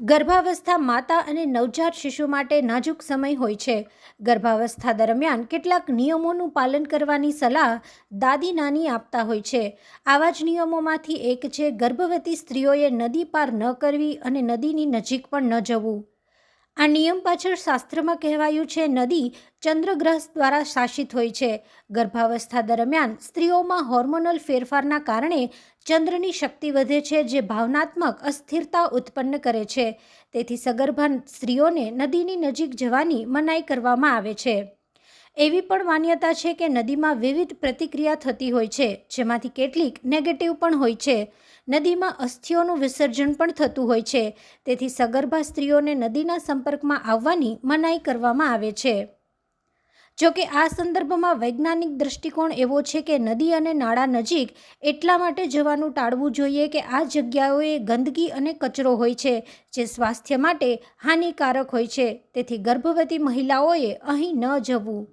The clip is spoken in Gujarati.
ગર્ભાવસ્થા માતા અને નવજાત શિશુ માટે નાજુક સમય હોય છે. ગર્ભાવસ્થા દરમિયાન કેટલાક નિયમોનું પાલન કરવાની સલાહ દાદી નાની આપતા હોય છે. આવા જ નિયમોમાંથી એક છે, ગર્ભવતી સ્ત્રીઓએ નદી પાર ન કરવી અને નદીની નજીક પણ ન જવું. આ નિયમ પાછળ શાસ્ત્રમાં કહેવાયું છે, નદી ચંદ્રગ્રહ દ્વારા શાસિત હોય છે. ગર્ભાવસ્થા દરમિયાન સ્ત્રીઓમાં હોર્મોનલ ફેરફારના કારણે ચંદ્રની શક્તિ વધે છે, જે ભાવનાત્મક અસ્થિરતા ઉત્પન્ન કરે છે. તેથી સગર્ભા સ્ત્રીઓને નદીની નજીક જવાની મનાઈ કરવામાં આવે છે. એવી પણ માન્યતા છે કે નદીમાં વિવિધ પ્રતિક્રિયા થતી હોય છે, જેમાંથી કેટલીક નેગેટિવ પણ હોય છે. નદીમાં અસ્થિઓનું વિસર્જન પણ થતું હોય છે, તેથી સગર્ભા સ્ત્રીઓને નદીના સંપર્કમાં આવવાની મનાઈ કરવામાં આવે છે. જોકે આ સંદર્ભમાં વૈજ્ઞાનિક દૃષ્ટિકોણ એવો છે કે નદી અને નાળા નજીક એટલા માટે જવાનું ટાળવું જોઈએ કે આ જગ્યાઓએ ગંદકી અને કચરો હોય છે, જે સ્વાસ્થ્ય માટે હાનિકારક હોય છે, તેથી ગર્ભવતી મહિલાઓએ અહીં ન જવું.